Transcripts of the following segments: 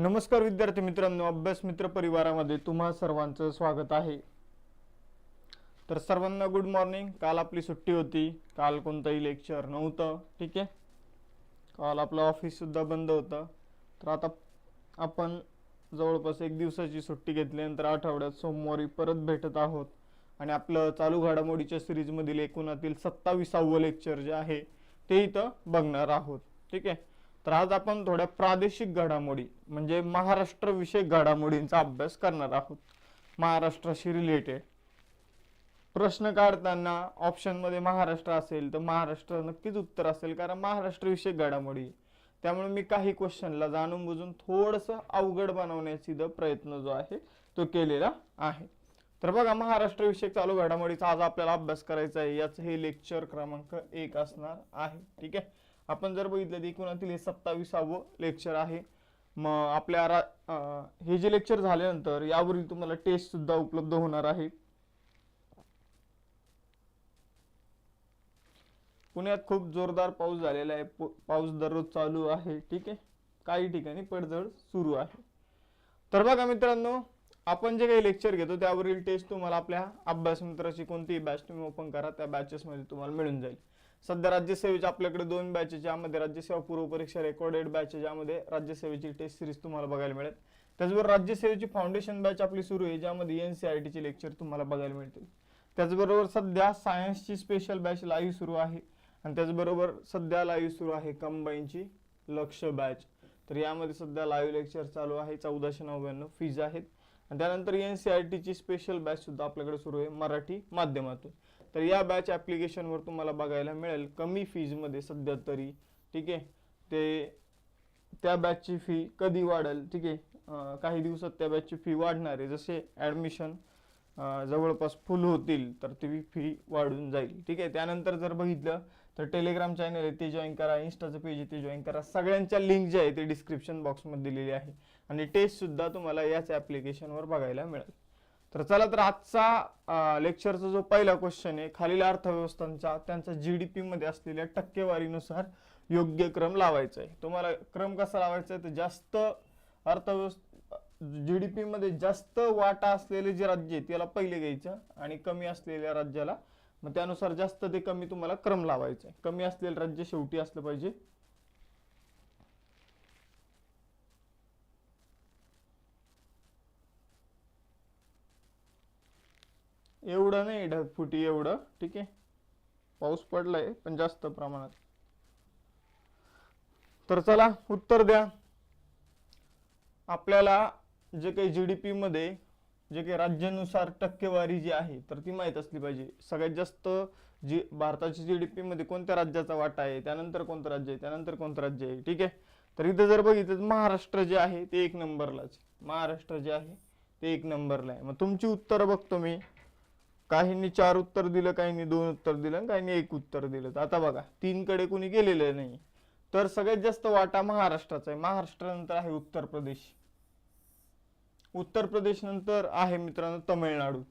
नमस्कार विद्यार्थी मित्रांनो अभ्यास मित्र परिवारामध्ये तुम्हा सर्वांचं स्वागत आहे. तर सर्वांना गुड मॉर्निंग काल आपली सुट्टी होती. काल कोणतंही लेक्चर नव्हतं. ठीक आहे? काल आपलं ऑफिससुद्धा बंद होतं. तर आता आपण जवळपास एक दिवसाची सुट्टी घेतल्यानंतर आठवड्यात सोमवारी परत भेटत आहोत. आणि आपलं चालू घडामोडीच्या सिरीजमधील एकूणातील सत्ताविसावं लेक्चर जे आहे ते इथं बघणार आहोत. ठीक आहे? तर आज आपण थोड्या प्रादेशिक घडामोडी म्हणजे महाराष्ट्रविषयक घडामोडींचा अभ्यास करणार आहोत. महाराष्ट्राशी रिलेटेड प्रश्न काढताना ऑप्शनमध्ये महाराष्ट्र असेल तर महाराष्ट्र नक्कीच उत्तर असेल कारण महाराष्ट्रविषयक घडामोडी. त्यामुळे मी काही क्वेश्चनला जाणून बुजून थोडंसं अवघड बनवण्याची द प्रयत्न जो आहे तो केलेला आहे. तर बघा महाराष्ट्र विषयक चालू घडामोडीचा आज आपल्याला अभ्यास करायचा आहे. याचं हे लेक्चर क्रमांक एक असणार आहे. ठीक आहे? आपण जर बघितलं तर एकूणातील हे सत्ताविसावं लेक्चर आहे. मग आपल्या रा हे जे लेक्चर झाल्यानंतर यावरील तुम्हाला टेस्ट सुद्धा उपलब्ध होणार आहे. पुण्यात खूप जोरदार पाऊस झालेला आहे. पाऊस दररोज चालू आहे. ठीक आहे? काही ठिकाणी पडझड सुरू आहे. तर बघा मित्रांनो आपण जे काही लेक्चर घेतो त्यावरील टेस्ट तुम्हाला आपल्या अभ्यास मित्राची कोणतीही बॅच तुम्ही ओपन करा. त्या बॅचेसमध्ये तुम्हाला मिळून जाईल. सध्या राज्यसेवेचे आपल्याकडे दोन बॅचेस ज्यामध्ये राज्यसेवा पूर्व परीक्षा रेकॉर्डेड बॅच ज्यामध्ये राज्यसेवेची टेस्ट सिरीज तुम्हाला बघायला मिळेल. त्याचबरोबर राज्यसेवेची फाउंडेशन बॅच आपली सुरू आहे ज्यामध्ये एनसीआरटी चे लेक्चर तुम्हाला बघायला मिळतील. त्याचबरोबर सध्या सायन्सची स्पेशल बॅच लाईव्ह सुरू आहे. आणि त्याचबरोबर सध्या लाईव्ह सुरू आहे कंबाईनची लक्ष बॅच तर यामध्ये सध्या लाईव्ह लेक्चर चालू आहे चौदाशे नव्याण्णव फीज आहेत. आणि त्यानंतर एन सी आर टीची स्पेशल बॅच सुद्धा आपल्याकडे सुरू आहे मराठी माध्यमातून. तर या बॅच ॲप्लिकेशनवर तुम्हाला बघायला मिळेल. कमी फीजमध्ये सध्या तरी ठीक आहे? ते त्या बॅचची फी कधी वाढेल ठीक आहे? काही दिवसात त्या बॅचची फी वाढणार आहे. जसे ॲडमिशन जवळपास फुल होतील तर ती फी वाढून जाईल ठीक आहे? त्यानंतर जर बघितलं तर टेलिग्राम चॅनल आहे ते जॉईन करा. इन्स्टाचं पेज आहे ते जॉईन करा. सगळ्यांच्या लिंक जे आहे ते डिस्क्रिप्शन बॉक्समध्ये दिलेली आहे. आणि टेस्टसुद्धा तुम्हाला याच ॲप्लिकेशनवर बघायला मिळेल. तर चला तर आजचा लेक्चरचा जो पहिला क्वेश्चन आहे खालील अर्थव्यवस्थांचा त्यांचा जी डी पीमध्ये असलेल्या टक्केवारीनुसार योग्य क्रम लावायचा आहे. तुम्हाला क्रम कसा लावायचा आहे? तर जास्त अर्थव्यवस्था डी पीमध्ये जास्त वाटा असलेले जे राज्य आहे त्याला पहिले घ्यायचं आणि कमी असलेल्या राज्याला मग त्यानुसार जास्त ते कमी तुम्हाला क्रम लावायचा आहे. कमी असलेलं राज्य शेवटी असलं पाहिजे. एवढं नाही ढगफुटी एवढं. ठीक आहे. पाऊस पडलाय पण जास्त प्रमाणात. तर चला उत्तर द्या. आपल्याला जे काही जी डी पी मध्ये जे काही राज्यानुसार टक्केवारी जी आहे तर ती माहीत असली पाहिजे. सगळ्यात जास्त जी भारताची जी डी पी मध्ये कोणत्या राज्याचा वाटा आहे त्यानंतर कोणतं राज्य आहे त्यानंतर कोणतं राज्य आहे ठीक आहे? तर इथं जर बघितलं तर महाराष्ट्र जे आहे ते एक नंबरलाच. महाराष्ट्र जे आहे ते एक नंबरला आहे. मग तुमची उत्तरं बघतो मी. काहींनी चार उत्तर दिलं काहींनी दोन उत्तर दिलं आणि काहींनी एक उत्तर दिलं. तर आता बघा तीनकडे कुणी कोणी गेलेलं नाही. तर सगळ्यात जास्त वाटा महाराष्ट्राचा आहे. महाराष्ट्रानंतर आहे उत्तर प्रदेश. उत्तर प्रदेश नंतर आहे मित्रांनो तमिळनाडू.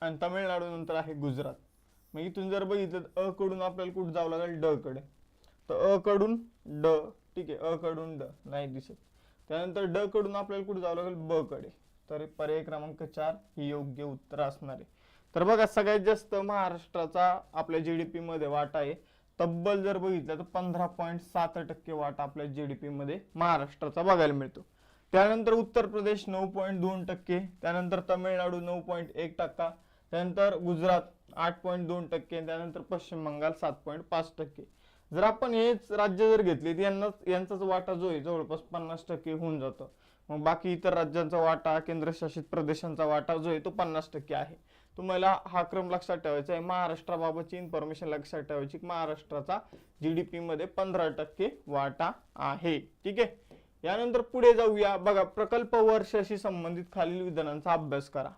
आणि तमिळनाडू नंतर आहे गुजरात. मग इथून जर बघितलं तर अ कडून आपल्याला कुठं जावं लागेल? ड कडे. तर अ कडून ड ठीक आहे अ कडून ड. नाही दिसत. त्यानंतर ड कडून आपल्याला कुठं जावं लागेल? ब कडे. तर पर्याय क्रमांक चार ही योग्य उत्तर असणार आहे. तर बघा सगळ्यात जास्त महाराष्ट्राचा आपल्या जीडीपी मध्ये वाटा आहे. तब्बल जर बघितलं तर पंधरा पॉईंट सात टक्के वाटा आपल्या जीडीपी मध्ये महाराष्ट्राचा बघायला मिळतो. त्यानंतर उत्तर प्रदेश नऊ पॉईंट दोन टक्के त्यानंतर तमिळनाडू नऊ पॉईंट एक टक्का त्यानंतर गुजरात आठ पॉईंट दोन टक्के त्यानंतर पश्चिम बंगाल सात पॉईंट पाच टक्के. जर आपण हेच राज्य जर घेतले तर यांना यांचाच वाटा जो आहे जवळपास पन्नास टक्के होऊन जातं. मग बाकी इतर राज्यांचा वाटा केंद्रशासित प्रदेशांचा वाटा जो आहे तो पन्नास टक्के आहे. तुम्हाला हा क्रम लक्षात ठेवायचा आहे. महाराष्ट्राबाबतची इन्फॉर्मेशन लक्षात ठेवायची की महाराष्ट्राचा डी पीमध्ये पंधरा टक्के वाटा आहे. ठीक आहे? यानंतर पुढे जाऊया. बघा प्रकल्प वर्षाशी संबंधित खालील विधानांचा अभ्यास करा.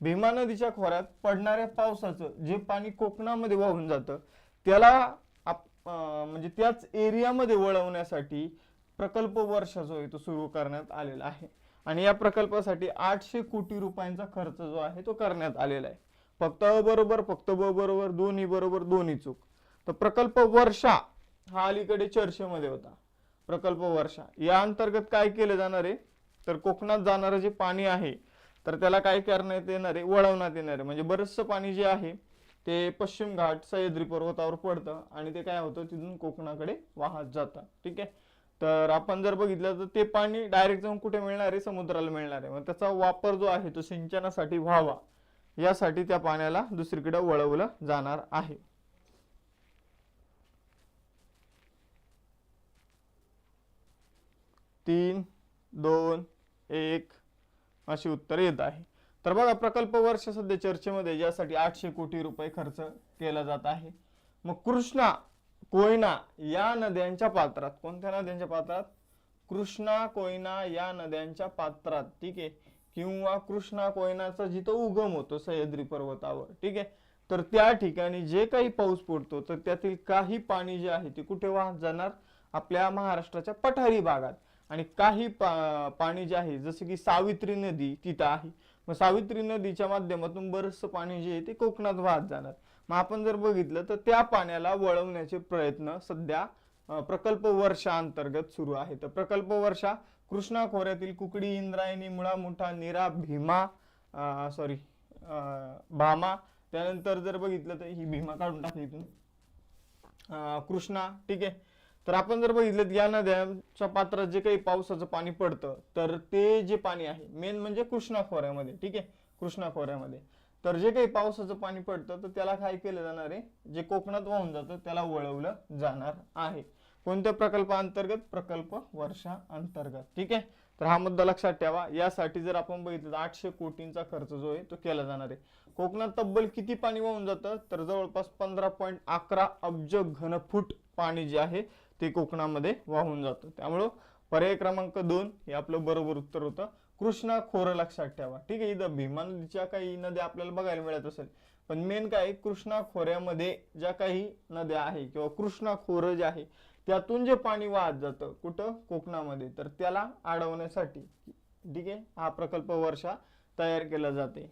भीमा नदीच्या खोऱ्यात पडणाऱ्या पावसाचं जे पाणी कोकणामध्ये वाहून जातं त्याला आप- म्हणजे त्याच एरियामध्ये वळवण्यासाठी प्रकल्प वर्ष जो आहे तो सुरू करण्यात आलेला आहे. आणि या प्रकल्पासाठी आठशे कोटी रुपयांचा खर्च जो आहे तो करण्यात आलेला आहे. फक्त अ बरोबर फक्त ब बरोबर दोन्ही बरोबर दोन्ही चूक. तर प्रकल्प वर्षा हा अलीकडे चर्चेमध्ये होता. प्रकल्प वर्षा. या अंतर्गत काय केलं जाणार आहे? तर कोकणात जाणारं जे पाणी आहे तर त्याला काय करण्यात येणार आहे? वळवण्यात येणार आहे. म्हणजे बरंचसं पाणी जे आहे ते पश्चिम घाट सह्याद्री पर्वतावर पडतं आणि ते काय होतं? तिथून कोकणाकडे वाहत जातं. ठीक आहे? तर आपण जर बघितलं तर ते पाणी डायरेक्ट जाऊन कुठे मिळणार आहे? समुद्राला मिळणार आहे. मग त्याचा वापर जो आहे तो सिंचनासाठी व्हावा. यासाठी त्या पाण्याला दुसरीकडे वळवलं जाणार आहे. तीन दोन एक अशी उत्तर येत आहे. तर बघा प्रकल्प वर्ष सध्या चर्चेमध्ये ज्यासाठी आठशे कोटी रुपये खर्च केला जात आहे. मग कृष्णा कोयना या नद्यांच्या पात्रात कोणत्या नद्यांच्या पात्रात? कृष्णा कोयना या नद्यांच्या पात्रात ठीक आहे? किंवा कृष्णा कोयनाचा जिथं उगम होतो सह्याद्री पर्वतावर ठीक आहे? तर त्या ठिकाणी जे काही पाऊस पडतो तर त्यातील काही पाणी जे आहे ते कुठे वाहत जाणार? आपल्या महाराष्ट्राच्या पठारी भागात. आणि काही पा पाणी जे आहे जसं की सावित्री नदी तिथं आहे. मग सावित्री नदीच्या माध्यमातून बरंचसं पाणी जे आहे ते कोकणात वाहत जाणार. मग आपण जर बघितलं तर त्या पाण्याला वळवण्याचे प्रयत्न सध्या प्रकल्प वर्षा अंतर्गत सुरू आहे. तर प्रकल्प वर्षा कृष्णा खोऱ्यातील कुकडी इंद्रायणी मुळा मुठा निरा भीमा सॉरी भामा त्यानंतर जर बघितलं तर ही भीमा काढून टाकली इथून. कृष्णा ठीक आहे. तर आपण जर बघितलं तर या नद्यांच्या पात्रात जे काही पावसाचं पाणी पडतं तर ते जे पाणी आहे मेन म्हणजे कृष्णा खोऱ्यामध्ये ठीक आहे. कृष्णा खोऱ्यामध्ये. तर जे काही पावसाचं पाणी पडतं तर त्याला काय केलं जाणार आहे? जे कोकणात वाहून जातं त्याला वळवलं जाणार आहे. कोणत्या प्रकल्पाअंतर्गत? प्रकल्प वर्षा अंतर्गत ठीक आहे? तर हा मुद्दा लक्षात ठेवा. यासाठी जर आपण बघितलं तर आठशे कोटींचा खर्च जो आहे तो केला जाणार आहे. कोकणात तब्बल किती पाणी वाहून जातं? तर जवळपास पंधरा पॉईंट अकरा अब्ज घनफूट पाणी जे आहे ते कोकणामध्ये वाहून जातं. त्यामुळं पर्याय क्रमांक दोन हे आपलं बरोबर उत्तर होतं. कृष्णा खोरं लक्षात ठेवा. ठीक आहे इथं भीमा नदीच्या काही नद्या आपल्याला बघायला मिळत असेल. पण मेन काय कृष्णा खोऱ्यामध्ये ज्या काही नद्या आहे किंवा कृष्णा खोरं जे आहे त्यातून जे पाणी वाहत जातं कुठं? कोकणामध्ये. तर त्याला अडवण्यासाठी ठीक आहे हा प्रकल्प वर्षा तयार केला जाते.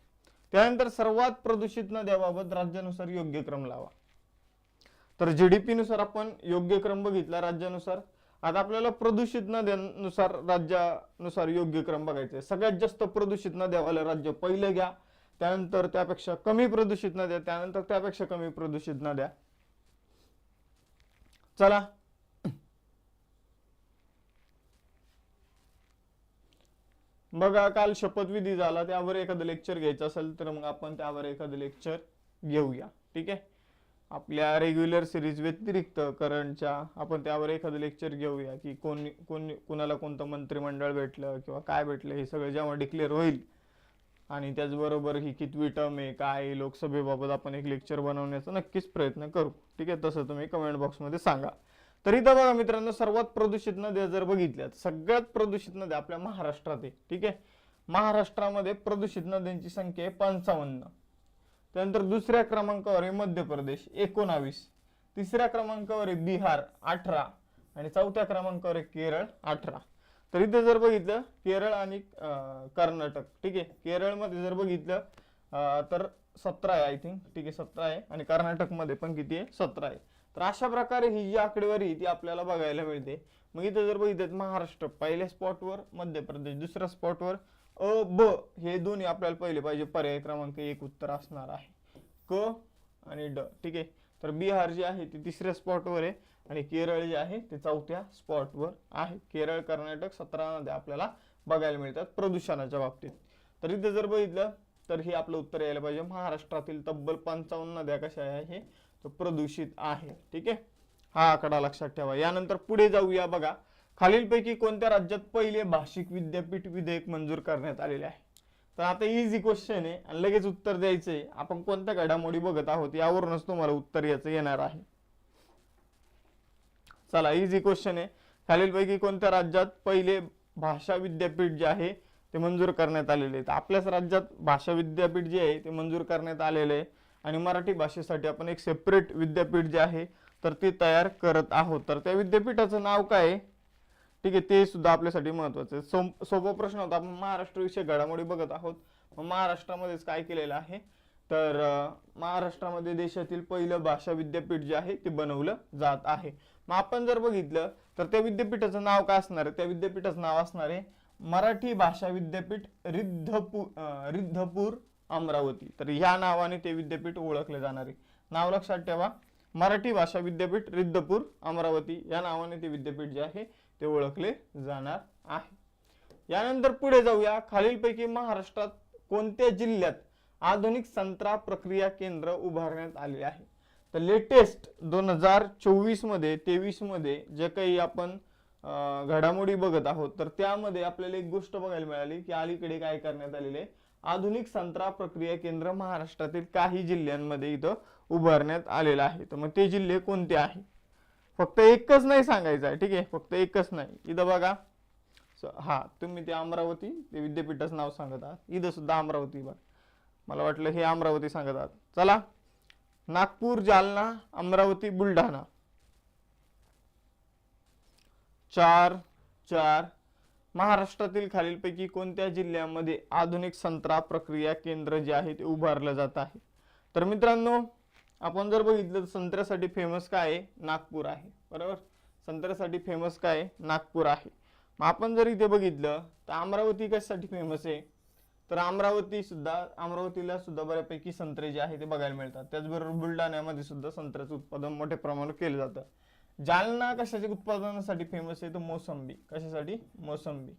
त्यानंतर सर्वात प्रदूषित नद्याबाबत राज्यानुसार योग्य क्रम लावा. तर जीडीपी नुसार आपण योग्य क्रम बघितला राज्यानुसार. आता आपल्याला प्रदूषित नद्यांनुसार राज्यानुसार योग्य क्रम बघायचा. आहे सगळ्यात जास्त प्रदूषित नद्यावाले राज्य पहिलं घ्या त्यानंतर त्यापेक्षा कमी प्रदूषित नद्या त्यानंतर त्यापेक्षा कमी प्रदूषित नद्या चला. बघा काल शपथविधी झाला त्यावर एखादं लेक्चर घ्यायचं असेल तर मग आपण त्यावर एखादं लेक्चर घेऊया. ठीक आहे? आपल्या रेग्युलर सिरीज व्यतिरिक्त करंटच्या आपण त्यावर एखादं लेक्चर घेऊया की कोण कोण कुणाला कोणतं मंत्रिमंडळ भेटलं किंवा काय भेटलं हे सगळं जेव्हा डिक्लेअर होईल. आणि त्याचबरोबर ही कितवी टर्म आहे काय आहे, लोकसभेबाबत आपण एक लेक्चर बनवण्याचा नक्कीच प्रयत्न करू. ठीक आहे? तसं तुम्ही कमेंट बॉक्समध्ये सांगा. तरी तर बघा मित्रांनो सर्वात प्रदूषित नद्या जर बघितल्या सगळ्यात प्रदूषित नद्या आपल्या महाराष्ट्रात आहे. ठीक आहे? महाराष्ट्रामध्ये प्रदूषित नद्यांची संख्या आहे पंचावन्न. त्यानंतर दुसऱ्या क्रमांकावर आहे मध्य प्रदेश एकोणावीस. तिसऱ्या क्रमांकावर आहे बिहार अठरा. आणि चौथ्या क्रमांकावर आहे केरळ अठरा. तर इथे जर बघितलं केरळ आणि कर्नाटक ठीक आहे? केरळमध्ये जर बघितलं तर सतरा आहे आय थिंक ठीक आहे सतरा आहे. आणि कर्नाटकमध्ये पण किती आहे? सतरा आहे. तर अशा प्रकारे ही जी आकडेवारी आहे ती आपल्याला बघायला मिळते. मग इथे जर बघितलं महाराष्ट्र पहिल्या स्पॉटवर मध्य प्रदेश दुसऱ्या स्पॉटवर अ ब हे दोन्ही आपल्याला पहिले पाहिजे. पर्याय क्रमांक एक उत्तर असणार आहे. क आणि ड. ठीक आहे? तर बिहार जे आहे ते तिसऱ्या स्पॉटवर आहे आणि केरळ जे आहे ते चौथ्या स्पॉटवर आहे. केरळ कर्नाटक सतरा नद्या आपल्याला बघायला मिळतात प्रदूषणाच्या बाबतीत. तर इथे जर बघितलं तर हे आपलं उत्तर यायला पाहिजे. महाराष्ट्रातील तब्बल पंचावन्न नद्या कशा आहे हे तो प्रदूषित आहे. ठीक आहे? हा आकडा लक्षात ठेवा. यानंतर पुढे जाऊया बघा. खालीलपैकी कोणत्या राज्यात पहिले भाषिक विद्यापीठ विधेयक मंजूर करण्यात आलेले आहे? तर आता इझी क्वेश्चन आहे आणि लगेच उत्तर द्यायचं आहे आपण कोणत्या घडामोडी बघत आहोत यावरूनच तुम्हाला उत्तर याचं येणार आहे. चला इझी क्वेश्चन आहे. खालीलपैकी कोणत्या राज्यात पहिले भाषा विद्यापीठ जे आहे ते मंजूर करण्यात आलेले आहे? तर आपल्याच राज्यात भाषा विद्यापीठ जे आहे ते मंजूर करण्यात आलेले आहे. आणि मराठी भाषेसाठी आपण एक सेपरेट विद्यापीठ जे आहे तर ते तयार करत आहोत. तर त्या विद्यापीठाचं नाव काय आहे? ठीक आहे ते सुद्धा आपल्यासाठी महत्वाचं आहे. सोम- सोपा प्रश्न होता आपण महाराष्ट्र विषय घडामोडी बघत आहोत. मग महाराष्ट्रामध्येच काय केलेलं आहे? तर महाराष्ट्रामध्ये देशातील पहिलं भाषा विद्यापीठ जे आहे ते बनवलं जात आहे. मग आपण जर बघितलं तर त्या विद्यापीठाचं नाव काय असणार आहे? त्या विद्यापीठाचं नाव असणार आहे मराठी भाषा विद्यापीठ रिद्धपूर रिद्धपूर अमरावती. तर ह्या नावाने ते विद्यापीठ ओळखले जाणार आहे. नाव लक्षात ठेवा. मराठी भाषा विद्यापीठ रिद्धपूर अमरावती या नावाने ते विद्यापीठ जे आहे ते ओळखले जाणार आहे. यानंतर पुढे जाऊया. खालीलपैकी महाराष्ट्रात कोणत्या जिल्ह्यात आधुनिक संत्रा प्रक्रिया केंद्र उभारण्यात आले आहे? तर लेटेस्ट दोन हजार चोवीसमध्ये तेवीसमध्ये जे काही आपण घडामोडी बघत आहोत तर त्यामध्ये आपल्याला एक गोष्ट बघायला मिळाली की अलीकडे काय करण्यात आलेले आहे? आधुनिक संत्रा प्रक्रिया केंद्र महाराष्ट्रातील काही जिल्ह्यांमध्ये इथं उभारण्यात आलेलं आहे. तर मग ते जिल्हे कोणते आहे? फक्त एकच नाही सांगायचं आहे. ठीक आहे? फक्त एकच नाही. इथं बघा. हा तुम्ही ते अमरावती ते विद्यापीठाचं नाव सांगत आहात. इथं सुद्धा अमरावती बघा. मला वाटलं हे अमरावती सांगत आहात. चला. नागपूर जालना अमरावती बुलढाणा. चार चार. महाराष्ट्रातील खालीलपैकी कोणत्या जिल्ह्यामध्ये आधुनिक संत्रा प्रक्रिया केंद्र जे आहे ते उभारलं जात आहे? तर मित्रांनो आपण जर बघितलं तर संत्र्यासाठी फेमस काय आहे? नागपूर आहे. बरोबर? संत्र्यासाठी फेमस काय आहे? नागपूर आहे. मग आपण जर इथे बघितलं तर अमरावती कशासाठी फेमस आहे? तर अमरावती सुद्धा अमरावतीला सुद्धा बऱ्यापैकी संत्रे जे आहे ते बघायला मिळतात. त्याचबरोबर बुलढाण्यामध्ये सुद्धा संत्र्याचं उत्पादन मोठ्या प्रमाणात केलं जातं. जालना कशाच्या उत्पादनासाठी फेमस आहे? तर मोसंबी. कशासाठी? मोसंबी.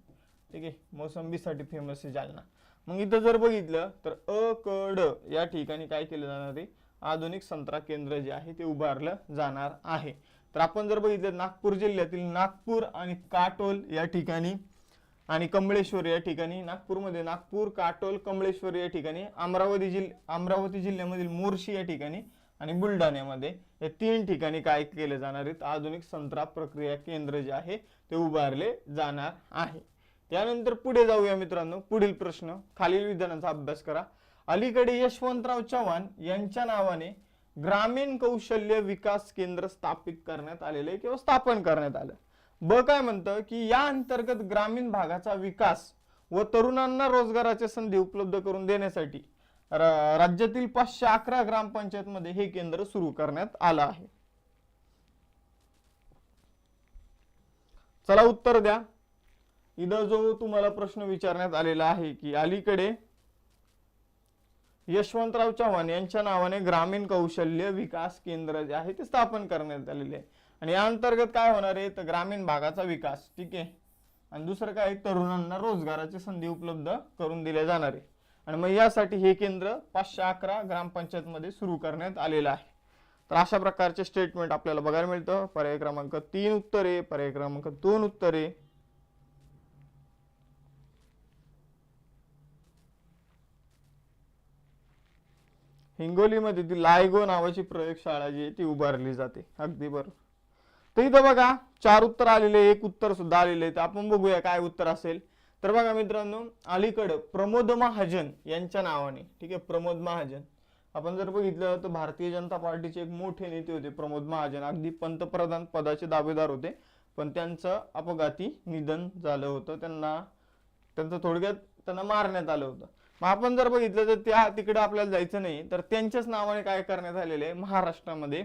ठीक आहे? मोसंबीसाठी फेमस आहे जालना. मग इथं जर बघितलं तर अ क ड या ठिकाणी काय केलं जाणार आहे? आधुनिक संत्रा केंद्र जे आहे ते उभारलं जाणार आहे. तर आपण जर बघितलं नागपूर जिल्ह्यातील नागपूर आणि काटोल या ठिकाणी आणि कमळेश्वर या ठिकाणी नागपूरमध्ये नागपूर काटोल कमळेश्वर या ठिकाणी अमरावती जिल्हा अमरावती जिल्ह्यामधील मोर्शी या ठिकाणी आणि बुलढाण्यामध्ये या तीन ठिकाणी काय केले जाणार आहेत? आधुनिक संत्रा प्रक्रिया केंद्र जे आहे ते उभारले जाणार आहे. त्यानंतर पुढे जाऊया मित्रांनो पुढील प्रश्न. खालील विधानांचा अभ्यास करा. अलीकडे यशवंतराव चव्हाण यांच्या नावाने ग्रामीण कौशल्य विकास केंद्र स्थापित करण्यात आलेले किंवा स्थापन करण्यात आलं. ब काय म्हणतं की या अंतर्गत ग्रामीण भागाचा विकास व तरुणांना रोजगाराच्या संधी उपलब्ध करून देण्यासाठी राज्यातील पाचशे अकरा ग्रामपंचायतमध्ये हे केंद्र सुरू करण्यात आलं आहे. चला उत्तर द्या. इथं जो तुम्हाला प्रश्न विचारण्यात आलेला आहे की अलीकडे यशवंतराव चव्हाण यांच्या नावाने ग्रामीण कौशल्य विकास केंद्र जे आहे ते स्थापन करण्यात आलेले आहे. आणि या अंतर्गत काय होणार आहे? तर ग्रामीण भागाचा विकास ठीक आहे? आणि दुसरं काय? तरुणांना रोजगाराची संधी उपलब्ध करून दिल्या जाणार आहे. आणि मग यासाठी हे केंद्र पाचशे अकरा ग्रामपंचायतमध्ये सुरू करण्यात आलेलं आहे. तर अशा प्रकारचे स्टेटमेंट आपल्याला बघायला मिळतं. पर्याय क्रमांक तीन उत्तरे पर्याय क्रमांक दोन उत्तरे. हिंगोलीमध्ये ती लायगो नावाची प्रयोगशाळा जी आहे ती उभारली जाते. अगदी बरोबर. तर इथं बघा चार उत्तर आलेले एक उत्तर सुद्धा आलेले आहे तर आपण बघूया काय उत्तर असेल. तर बघा मित्रांनो अलीकडं प्रमोद महाजन यांच्या नावाने ठीक आहे प्रमोद महाजन. आपण जर बघितलं तर भारतीय जनता पार्टीचे एक मोठे नेते होते प्रमोद महाजन. अगदी पंतप्रधान पदाचे दावेदार होते. पण त्यांचं अपघाती निधन झालं होतं. त्यांना त्यांचं थोडक्यात त्यांना मारण्यात आलं होतं. मग आपण जर बघितलं तर त्या तिकडे आपल्याला जायचं नाही तर त्यांच्याच नावाने काय करण्यात आलेलं आहे महाराष्ट्रामध्ये.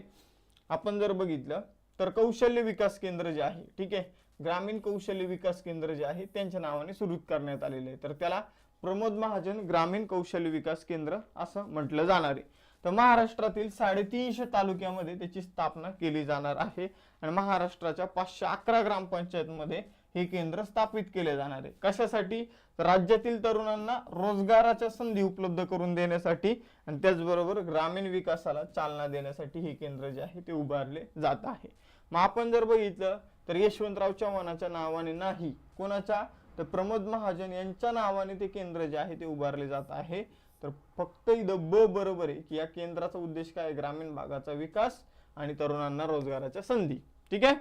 आपण जर बघितलं तर कौशल्य विकास केंद्र जे आहे ठीक आहे ग्रामीण कौशल्य विकास केंद्र जे आहे त्यांच्या नावाने सुरू करण्यात आलेले आहे. तर त्याला प्रमोद महाजन ग्रामीण कौशल्य विकास केंद्र असं म्हटलं जाणार आहे. तर महाराष्ट्रातील साडेतीनशे तालुक्यामध्ये त्याची स्थापना केली जाणार आहे आणि महाराष्ट्राच्या पाचशे अकरा ग्रामपंचायतमध्ये हे केंद्र स्थापित केले जाणार आहे. कशासाठी? राज्यातील तरुणांना रोजगाराच्या संधी उपलब्ध करून देण्यासाठी आणि त्याचबरोबर ग्रामीण विकासाला चालना देण्यासाठी हे केंद्र जे आहे ते उभारले जात आहे. मग आपण जर बघितलं तर यशवंतराव चव्हाणाच्या नावाने नाही कोणाच्या? तर प्रमोद महाजन यांच्या नावाने ते केंद्र जे आहे ते उभारले जात आहे. तर फक्त इथं ब बरोबर आहे की या केंद्राचा उद्देश काय? आहे? ग्रामीण भागाचा विकास आणि तरुणांना रोजगाराच्या संधी. ठीक आहे?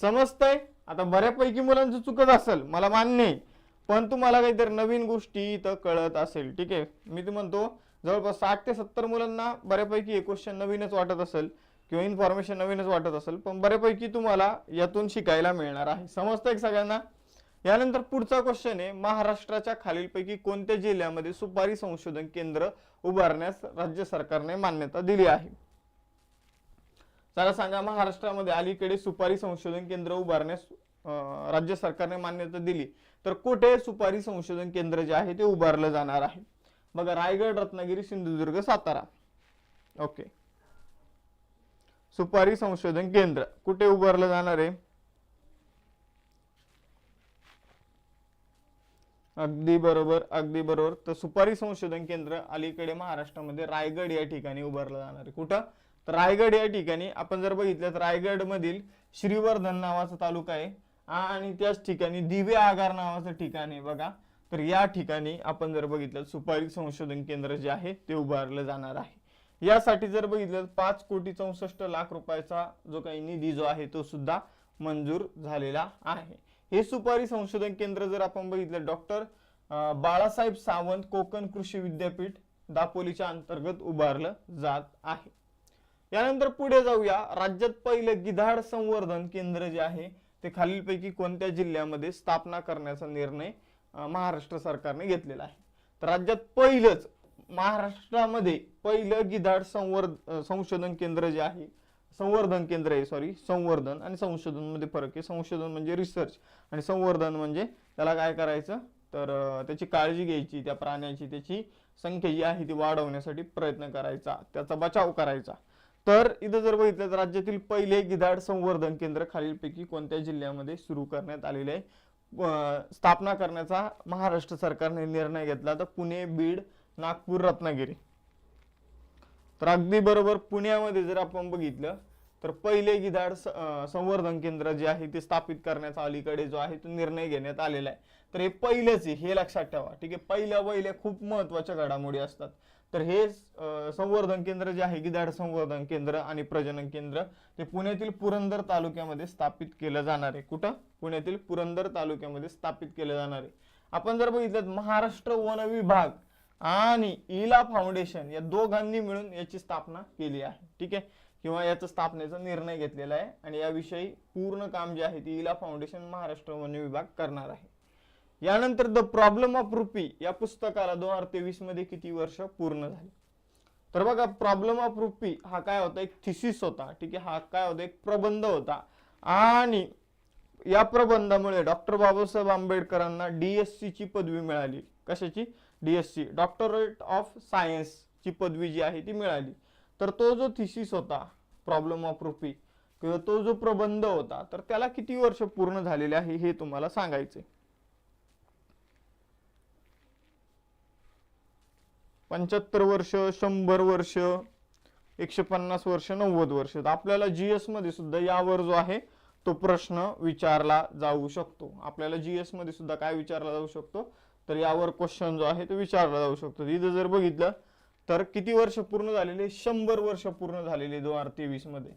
समजतंय? आता बऱ्यापैकी मुलांचं चुकत असेल मला मान्य आहे. पण तुम्हाला काहीतरी नवीन गोष्टी इथं कळत असेल ठीक आहे? मी तर म्हणतो जवळपास साठ ते सत्तर मुलांना बऱ्यापैकी हे क्वेश्चन नवीनच वाटत असेल किंवा इन्फॉर्मेशन नवीनच वाटत असेल पण बऱ्यापैकी तुम्हाला यातून शिकायला मिळणार आहे. समजतंय सगळ्यांना? यानंतर पुढचा क्वेश्चन आहे महाराष्ट्राच्या खालीलपैकी कोणत्या जिल्ह्यामध्ये सुपारी संशोधन केंद्र उभारण्यास राज्य सरकारने मान्यता दिली आहे? चला सांगा महाराष्ट्रामध्ये अलीकडे सुपारी संशोधन केंद्र उभारण्यास राज्य सरकारने मान्यता दिली. तर कुठे सुपारी संशोधन केंद्र जे आहे ते उभारलं जाणार आहे? बघा रायगड रत्नागिरी सिंधुदुर्ग सातारा. ओके सुपारी संशोधन केंद्र कुठे उभारलं जाणार आहे? अगदी बरोबर अगदी बरोबर. तर सुपारी संशोधन केंद्र अलीकडे महाराष्ट्रामध्ये रायगड या ठिकाणी उभारलं जाणार आहे. कुठं? तर रायगड या ठिकाणी. आपण जर बघितलं तर रायगड मधील श्रीवर्धन नावाचा तालुका आहे. आणि त्याच ठिकाणी दिवे आगार नावाचं ठिकाण आहे बघा. तर या ठिकाणी आपण जर बघितलं सुपारी संशोधन केंद्र जे आहे ते उभारलं जाणार आहे. यासाठी जर बघितलं तर पाच कोटी चौसष्ट लाख रुपयाचा जो काही निधी जो आहे तो सुद्धा मंजूर झालेला आहे. हे सुपारी संशोधन केंद्र जर आपण बघितलं डॉक्टर बाळासाहेब सावंत कोकण कृषी विद्यापीठ दापोलीच्या अंतर्गत उभारलं जात आहे. यानंतर पुढे जाऊया. राज्यात पहिलं गिधाड संवर्धन केंद्र जे आहे ते खालीलपैकी कोणत्या जिल्ह्यामध्ये स्थापना करण्याचा निर्णय महाराष्ट्र सरकारने घेतलेला आहे? तर राज्यात पहिलंच महाराष्ट्रामध्ये पहिलं गिधाड संवर्ध संशोधन केंद्र जे आहे संवर्धन केंद्र आहे सॉरी संवर्धन आणि संशोधनमध्ये फरक आहे. संशोधन म्हणजे रिसर्च आणि संवर्धन म्हणजे त्याला काय करायचं? तर त्याची काळजी घ्यायची त्या प्राण्याची त्याची संख्या जी आहे ती वाढवण्यासाठी प्रयत्न करायचा त्याचा बचाव करायचा. तर इथं जर बघितलं तर राज्यातील पहिले गिधाड संवर्धन केंद्र खालीलपैकी कोणत्या जिल्ह्यामध्ये सुरू करण्यात आलेले आहे? स्थापना करण्याचा महाराष्ट्र सरकारने निर्णय घेतला तर पुणे बीड नागपूर रत्नागिरी. तर अगदी बरोबर पुण्यामध्ये जर आपण बघितलं तर पहिले गिधाड संवर्धन केंद्र जे आहे ते स्थापित करण्याचा अलीकडे जो आहे तो निर्णय घेण्यात आलेला आहे. तर हे पहिलेच आहे हे लक्षात ठेवा. ठीक आहे पहिल्या पहिल्या खूप महत्त्वाच्या घडामोडी असतात. तर हे संवर्धन केंद्र जे आहे गिधाड संवर्धन केंद्र आणि प्रजनन केंद्र ते पुण्यातील पुरंदर तालुक्यामध्ये स्थापित केलं जाणार आहे. कुठं? पुण्यातील पुरंदर तालुक्यामध्ये स्थापित केलं जाणार आहे. आपण जर बघितलं महाराष्ट्र वन विभाग आणि इला फाउंडेशन या दोघांनी मिळून याची स्थापना केली आहे. ठीक आहे? किंवा याचा स्थापनेचा निर्णय घेतलेला आहे आणि याविषयी पूर्ण काम जे आहे ते इला फाउंडेशन महाराष्ट्र वन विभाग करणार आहे. यानंतर द प्रॉब्लेम ऑफ रुपी या पुस्तकाला दोन हजार तेवीसमध्ये किती वर्ष पूर्ण झाली? तर बघा प्रॉब्लेम ऑफ रुपी हा काय होता? एक थिसिस होता ठीक आहे? हा काय होता? एक प्रबंध होता. आणि या प्रबंधामुळे डॉक्टर बाबासाहेब आंबेडकरांना डीएससी ची पदवी मिळाली. कशाची? डीएससी डॉक्टरेट ऑफ सायन्स ची पदवी जी आहे ती मिळाली. तर तो जो थिसिस होता प्रॉब्लेम ऑफ रुपी किंवा तो जो प्रबंध होता तर त्याला किती वर्ष पूर्ण झालेले आहे हे तुम्हाला सांगायचे पंच्याहत्तर वर्ष शंभर वर्ष एकशे पन्नास वर्ष नव्वद वर्ष. तर आपल्याला जी मध्ये सुद्धा यावर जो आहे तो प्रश्न विचारला जाऊ शकतो. आपल्याला जी मध्ये सुद्धा काय विचारला जाऊ शकतो? तर यावर क्वेश्चन जो आहे तो विचारला जाऊ शकतो. इथं जर बघितलं तर किती वर्ष पूर्ण झालेले? शंभर वर्ष पूर्ण झालेले दोन हजार तेवीसमध्ये.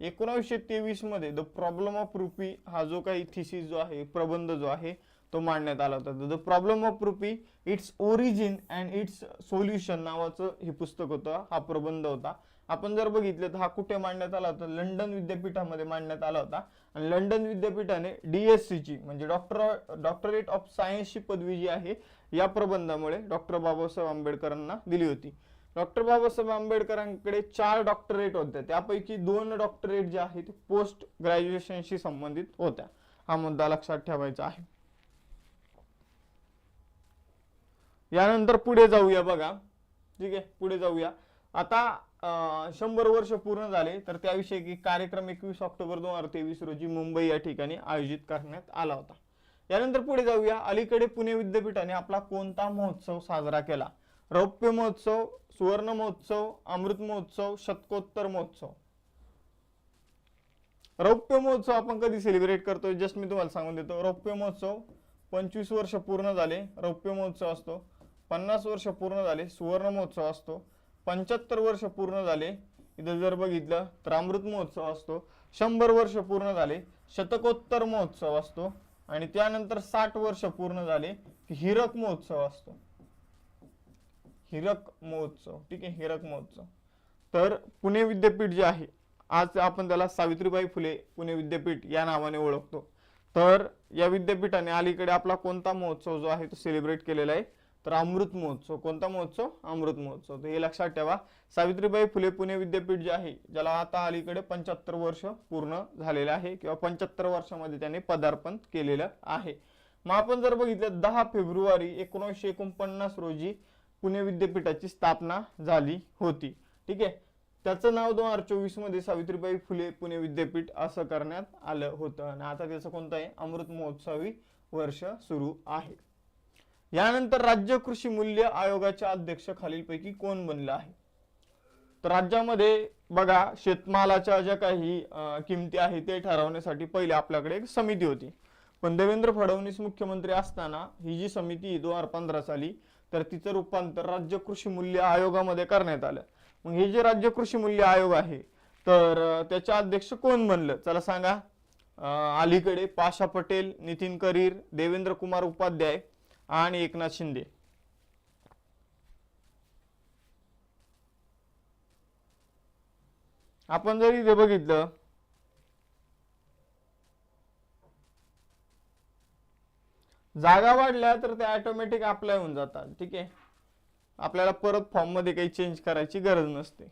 एकोणावीसशे तेवीसमध्ये द प्रॉब्लेम ऑफ रुपी हा जो काही थिसिस जो आहे प्रबंध जो आहे तो मांडण्यात आला होता. The problem of rupee its origin and its solution नावाचं हे पुस्तक होतं. हा प्रबंध होता. आपण जर बघितलं तर हा कुठे मांडण्यात आला होता? लंडन विद्यापीठामध्ये मांडण्यात आला होता. आणि लंडन विद्यापीठाने डीएससी ची म्हणजे डॉक्टर डॉक्टरेट ऑफ सायन्सची पदवी जी आहे या प्रबंधामुळे डॉक्टर बाबासाहेब आंबेडकरांना दिली होती. डॉक्टर बाबासाहेब आंबेडकरांकडे चार डॉक्टरेट होत्या त्यापैकी दोन डॉक्टरेट जे आहेत पोस्ट ग्रॅज्युएशनशी संबंधित होत्या. हा मुद्दा लक्षात ठेवायचा आहे. यानंतर पुढे जाऊया बघा. ठीक आहे? पुढे जाऊया. आता शंभर वर्ष पूर्ण झाले तर त्याविषयी एक कार्यक्रम एकवीस ऑक्टोबर दोन हजार तेवीस रोजी मुंबई या ठिकाणी आयोजित करण्यात आला होता. यानंतर पुढे जाऊया. अलीकडे पुणे विद्यापीठाने आपला कोणता महोत्सव साजरा केला? रौप्य महोत्सव सुवर्ण महोत्सव अमृत महोत्सव शतकोत्तर महोत्सव. रौप्य महोत्सव आपण कधी सेलिब्रेट करतो जस्ट मी तुम्हाला सांगून देतो. रौप्य महोत्सव पंचवीस वर्ष पूर्ण झाले. रौप्य महोत्सव असतो. पन्नास वर्ष पूर्ण झाले सुवर्ण महोत्सव असतो. पंच्याहत्तर वर्ष पूर्ण झाले इथं जर बघितलं तर अमृत महोत्सव असतो. शंभर वर्ष पूर्ण झाले शतकोत्तर महोत्सव असतो. आणि त्यानंतर साठ वर्ष पूर्ण झाले की हिरक महोत्सव असतो. हिरक महोत्सव ठीक आहे हिरक महोत्सव. तर पुणे विद्यापीठ जे आहे आज आपण त्याला सावित्रीबाई फुले पुणे विद्यापीठ या नावाने ओळखतो. तर या विद्यापीठाने अलीकडे आपला कोणता महोत्सव जो आहे तो सेलिब्रेट केलेला आहे? तर अमृत महोत्सव कोणता महोत्सव? अमृत महोत्सव. तर हे लक्षात ठेवा. सावित्रीबाई फुले पुणे विद्यापीठ जे आहे ज्याला आता अलीकडे पंच्याहत्तर वर्ष पूर्ण झालेले आहे किंवा पंच्याहत्तर वर्षामध्ये त्याने पदार्पण केलेलं आहे. मग आपण जर बघितलं दहा फेब्रुवारी एकोणीसशे एकोणपन्नास रोजी पुणे विद्यापीठाची स्थापना झाली होती. ठीक आहे? त्याचं नाव दोन हजार चोवीसमध्ये सावित्रीबाई फुले पुणे विद्यापीठ असं करण्यात आलं होतं. आणि आता त्याचं कोणतं आहे? अमृत महोत्सवी वर्ष सुरू आहे. यानंतर राज्य कृषी मूल्य आयोगाचे अध्यक्ष खालीलपैकी कोण बनलं आहे? तर राज्यामध्ये बघा शेतमालाच्या ज्या काही किमती आहेत ते ठरवण्यासाठी पहिले आपल्याकडे एक समिती होती. पण देवेंद्र फडणवीस मुख्यमंत्री असताना ही जी समिती दोन हजार पंधरा साली तर तिचं रूपांतर राज्य कृषी मूल्य आयोगामध्ये करण्यात आलं. मग हे जे राज्य कृषी मूल्य आयोग आहे तर त्याच्या त्याचे अध्यक्ष कोण बनलं? चला सांगा. अलीकडे पाशा पटेल नितीन करीर देवेंद्र कुमार उपाध्याय आणि एकनाथ शिंदे. आपण जर इथे बघितलं जागा वाढल्या तर ते ऑटोमॅटिक अप्लाय होऊन जातात ठीक आहे? आपल्याला परत फॉर्ममध्ये काही चेंज करायची गरज नसते.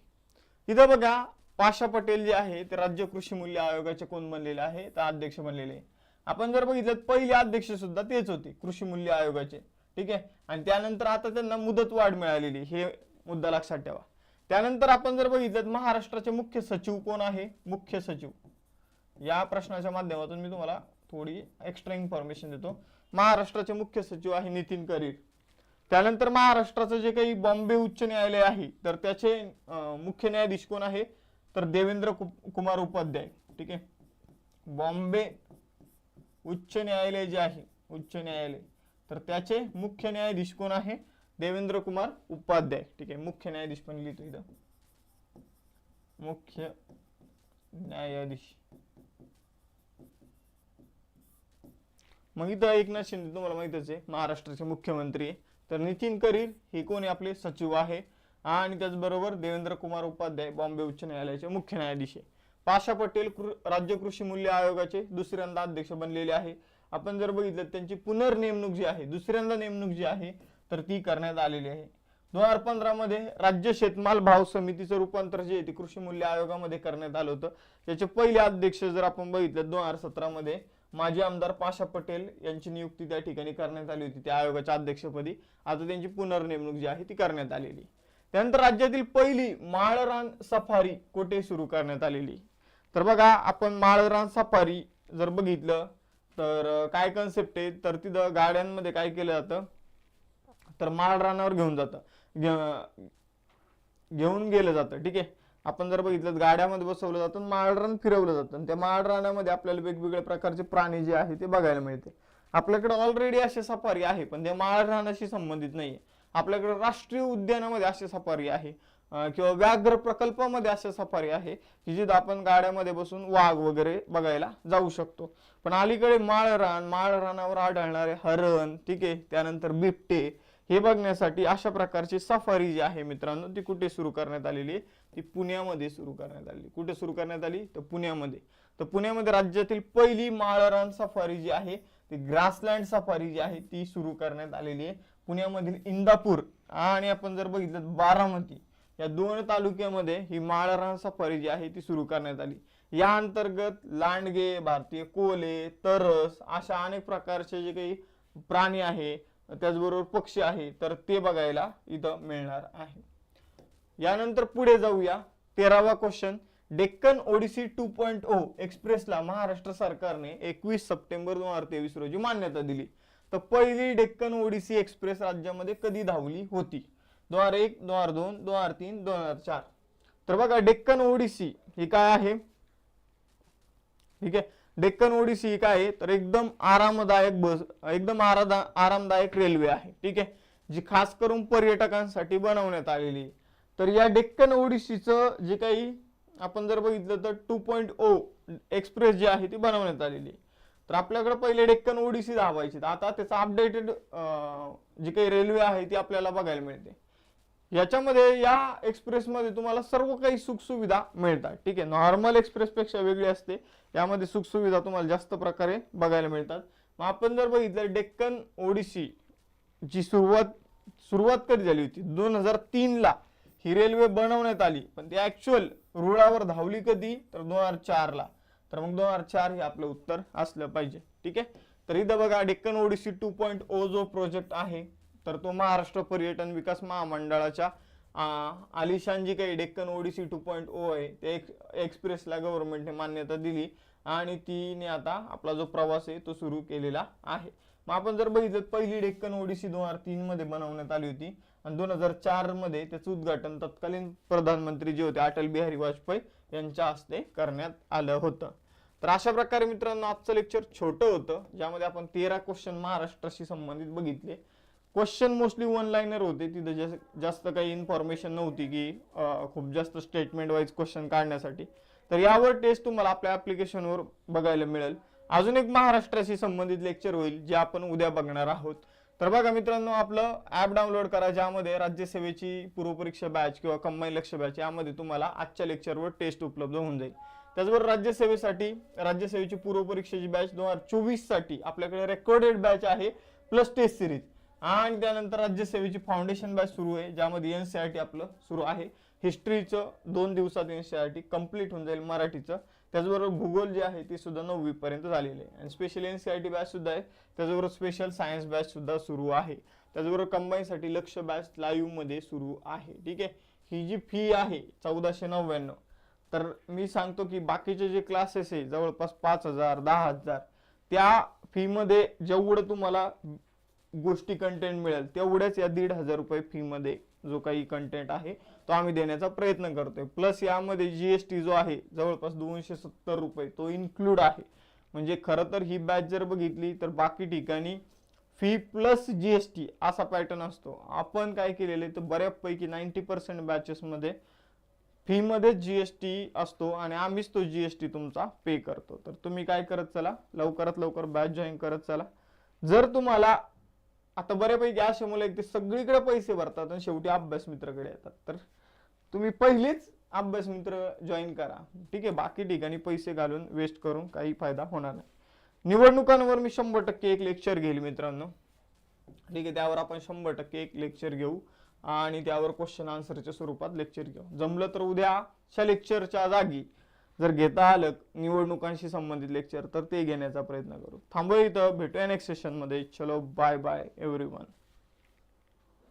इथं बघा पाशा पटेल जे आहे ते राज्य कृषी मूल्य आयोगाचे कोण बनलेले आहे तर अध्यक्ष बनलेले. आहे. आपण जर बघितलं पहिले अध्यक्ष सुद्धा तेच होते कृषी मूल्य आयोगाचे. ठीक आहे? आणि त्यानंतर आता त्यांना मुदत वाढ मिळालेली हे मुद्दा लक्षात ठेवा. त्यानंतर आपण जर बघितलं महाराष्ट्राचे मुख्य सचिव कोण आहे? मुख्य सचिव. या प्रश्नाच्या माध्यमातून मी तुम्हाला थोडी एक्स्ट्रा इन्फॉर्मेशन देतो. महाराष्ट्राचे मुख्य सचिव आहे नितीन करीर. त्यानंतर महाराष्ट्राचं जे काही बॉम्बे उच्च न्यायालय आहे तर त्याचे मुख्य न्यायाधीश कोण आहे? तर देवेंद्र कु- कुमार उपाध्याय. ठीक आहे? बॉम्बे उच्च न्यायालय जे आहे उच्च न्यायालय. तर त्याचे मुख्य न्यायाधीश कोण आहे? देवेंद्र कुमार उपाध्याय. ठीक आहे मुख्य न्यायाधीश पण लिहितो इथं. मुख्य न्यायाधीश. मग इथं एकनाथ शिंदे तुम्हाला माहितच आहे महाराष्ट्राचे मुख्यमंत्री आहे. तर नितीन करीर हे कोण आपले सचिव आहे. आणि त्याचबरोबर देवेंद्र कुमार उपाध्याय बॉम्बे उच्च न्यायालयाचे मुख्य न्यायाधीश आहे. पाशा पटेल कृ- राज्य कृषी मूल्य आयोगाचे दुसऱ्यांदा अध्यक्ष बनलेले आहे. आपण जर बघितलं त्यांची पुनर्नेमणूक जी आहे दुसऱ्यांदा नेमणूक जी आहे तर ती करण्यात आलेली आहे. दोन हजार पंधरा मध्ये राज्य शेतमाल भाव समितीचं रूपांतर जे आहे ते कृषी मूल्य आयोगामध्ये करण्यात आलं होतं. त्याचे पहिले अध्यक्ष जर आपण बघितलं दोन हजार सतरामध्ये माजी आमदार पाशा पटेल यांची नियुक्ती त्या ठिकाणी करण्यात आली होती त्या आयोगाच्या अध्यक्षपदी. आता त्यांची पुनर्नेमणूक जी आहे ती करण्यात आलेली त्यानंतर राज्यातील पहिली माळरान सफारी कोठे सुरू करण्यात आलेली तर बघा आपण माळरान सफारी जर बघितलं तर काय कन्सेप्ट आहे? तर तिथं गाड्यांमध्ये काय केलं जातं? तर माळरानावर घेऊन जातं. घेऊन गेलं जातं ठीक आहे? आपण जर बघितलं गाड्यामध्ये बसवलं जातं माळरान फिरवलं जातं. आणि त्या माळरानामध्ये आपल्याला वेगवेगळ्या प्रकारचे प्राणी जे आहे ते बघायला मिळते. आपल्याकडे ऑलरेडी असे सफारी आहे पण ते माळरानाशी संबंधित नाहीये. आपल्याकडे राष्ट्रीय उद्यानामध्ये असे सफारी आहे. किंवा व्याघ्र प्रकल्पामध्ये अशा सफारी आहे की जिथं आपण गाड्यामध्ये बसून वाघ वगैरे बघायला जाऊ शकतो. पण अलीकडे माळरान माळरानावर आढळणारे हरण ठीक आहे त्यानंतर बिबटे हे बघण्यासाठी अशा प्रकारची सफारी जी आहे मित्रांनो ती कुठे सुरू करण्यात आलेली आहे? ती पुण्यामध्ये सुरू करण्यात आली कुठे सुरू करण्यात आली? तर पुण्यामध्ये. तर पुण्यामध्ये राज्यातील पहिली माळरान सफारी जी आहे ती ग्रासलँड सफारी जी आहे ती सुरू करण्यात आलेली आहे. पुण्यामधील इंदापूर आणि आपण जर बघितलं बारामती. या दोन तालुक्यामध्ये ही माळरान सफारी जी आहे ती सुरू करण्यात आली. या अंतर्गत लांडगे भारतीय कोले तरस अशा अनेक प्रकारचे जे काही प्राणी आहे त्याचबरोबर पक्षी आहे तर ते बघायला इथं मिळणार आहे. यानंतर पुढे जाऊया. तेरावा question Deccan Odyssey two point O एक्सप्रेसला Maharashtra सरकारने एकवीस सप्टेंबर दोन हजार तेवीस रोजी मान्यता दिली. तर पहिली डेक्कन ओडिसी एक्सप्रेस राज्यामध्ये कधी धावली होती? हजार एक दोन हजार दोन दोन हजार तीन दोन हजार चार. तर बघा डेक्कन ओडिसी ही काय आहे? ठीक आहे? डेक्कन ओडिसी ही काय आहे? तर एकदम आरामदायक बस एकदम आरादा आरामदायक रेल्वे आहे. ठीक आहे? जी खास करून पर्यटकांसाठी बनवण्यात आलेली आहे. तर या डेक्कन ओडिसीचं जे काही आपण जर बघितलं तर टू पॉईंट ओ एक्सप्रेस जी आहे ती बनवण्यात आलेली आहे. तर आपल्याकडे पहिले डेक्कन ओडिसी धावायची. आता त्याचा अपडेटेड जी काही रेल्वे आहे ती आपल्याला बघायला मिळते. याच्यामध्ये या एक्सप्रेसमध्ये तुम्हाला सर्व काही सुखसुविधा मिळतात. ठीक आहे? नॉर्मल एक्सप्रेसपेक्षा वेगळी असते. यामध्ये सुखसुविधा तुम्हाला जास्त प्रकारे बघायला मिळतात. मग आपण जर बघितलं डेक्कन ओडिसी जी सुरुवात सुरुवात कधी झाली होती? दोन हजार तीनला ही रेल्वे बनवण्यात आली. पण ती ॲक्च्युअल रुळावर धावली कधी? तर दोन हजार चारला. तर मग दोन हजार चार हे आपलं उत्तर असलं पाहिजे. ठीक आहे? तर इथं बघा Deccan Odyssey two point O जो प्रोजेक्ट आहे तर तो महाराष्ट्र पर्यटन विकास महामंडळाच्या आलिशान जी काही Deccan Odyssey two point O oh आहे ते एक एक्सप्रेसला गव्हर्नमेंटने मान्यता दिली आणि तिने आता आपला जो प्रवास आहे तो सुरू केलेला आहे. मग आपण जर बघितलं पहिली डेक्कन ओडिसी दोन हजार तीन मध्ये बनवण्यात आली होती आणि दोन हजार चारमध्ये त्याचं उद्घाटन तत्कालीन प्रधानमंत्री जे होते अटल बिहारी वाजपेयी यांच्या हस्ते करण्यात आलं होतं. तर अशा प्रकारे मित्रांनो आजचं लेक्चर छोटं होतं ज्यामध्ये आपण तेरा क्वेश्चन महाराष्ट्राशी संबंधित बघितले. क्वेश्चन मोस्टली वन लाईनर होते. तिथं जास्त- जास्त काही इन्फॉर्मेशन नव्हती की खूप जास्त स्टेटमेंट वाईज क्वेश्चन काढण्यासाठी. तर यावर टेस्ट तुम्हाला आपल्या ॲप्लिकेशनवर बघायला मिळेल. अजून एक महाराष्ट्राशी संबंधित लेक्चर होईल जे आपण उद्या बघणार आहोत. तर बघा मित्रांनो आपलं ॲप डाउनलोड करा ज्यामध्ये राज्यसेवेची पूर्वपरीक्षा बॅच किंवा कंबाईन लक्ष बॅच यामध्ये तुम्हाला आजच्या लेक्चरवर टेस्ट उपलब्ध होऊन जाईल. त्याचबरोबर राज्यसेवेसाठी राज्यसेवेची पूर्वपरीक्षेची बॅच दोन हजार चोवीससाठी आपल्याकडे रेकॉर्डेड बॅच आहे प्लस टेस्ट सिरीज आणि त्यानंतर राज्यसेवेची फाउंडेशन बॅच सुरू आहे ज्यामध्ये एन सी आय टी आपलं सुरू आहे. हिस्ट्रीचं दोन दिवसात N C I T complete होऊन जाईल मराठीचं. त्याचबरोबर भूगोल जे आहे ते सुद्धा नववीपर्यंत झालेली आहे. आणि special N C R T बॅचसुद्धा आहे. त्याचबरोबर स्पेशल सायन्स बॅचसुद्धा सुरू आहे. त्याचबरोबर कंबाईनसाठी लक्ष बॅच लाईव्हमध्ये सुरू आहे. ठीक आहे? ही जी फी आहे चौदाशे नव्याण्णव. तर मी सांगतो की बाकीचे जे क्लासेस आहे जवळपास पाच हजार दहा हजार त्या फीमध्ये जेवढं तुम्हाला गोष्टी कंटेंट मिळेल तेवढ्याच या दीड हजार रुपये फीमध्ये जो काही कंटेंट आहे तो आम्ही देण्याचा प्रयत्न करतोय. प्लस यामध्ये जीएसटी जो आहे जवळपास दोनशे सत्तर रुपये तो इन्क्लूड आहे. म्हणजे खरं तर ही बॅच जर बघितली तर बाकी ठिकाणी फी प्लस जीएसटी असा पॅटर्न असतो. आपण काय केलेलं आहे तर बऱ्यापैकी नाईन्टी पर्सेंट बॅचेसमध्ये फीमध्येच जी एस जीएसटी असतो आणि आम्हीच तो जीएसटी तुमचा पे करतो. तर तुम्ही काय करत चला लवकरात लवकर बॅच जॉईन करत चला. जर तुम्हाला आता बऱ्यापैकी असे मुलं आहेत ते सगळीकडे पैसे भरतात आणि शेवटी अभ्यास मित्राकडे येतात. तर तुम्ही पहिलेच अभ्यास मित्र जॉईन करा. ठीक आहे बाकी ठिकाणी पैसे घालून वेस्ट करून काही फायदा होणार नाही. निवडणुकांवर मी शंभर टक्के एक लेक्चर घेईल मित्रांनो. ठीक आहे त्यावर आपण शंभर टक्के एक लेक्चर घेऊ आणि त्यावर क्वेश्चन आन्सरच्या स्वरूपात लेक्चर घेऊ. जमलं तर उद्याच्या लेक्चरच्या जागी जर घेता आलं निवडणुकांशी संबंधित लेक्चर तर ते घेण्याचा प्रयत्न करू. थांबू इथं भेटूया नेक्स्ट सेशनमध्ये चलो बाय बाय एव्हरी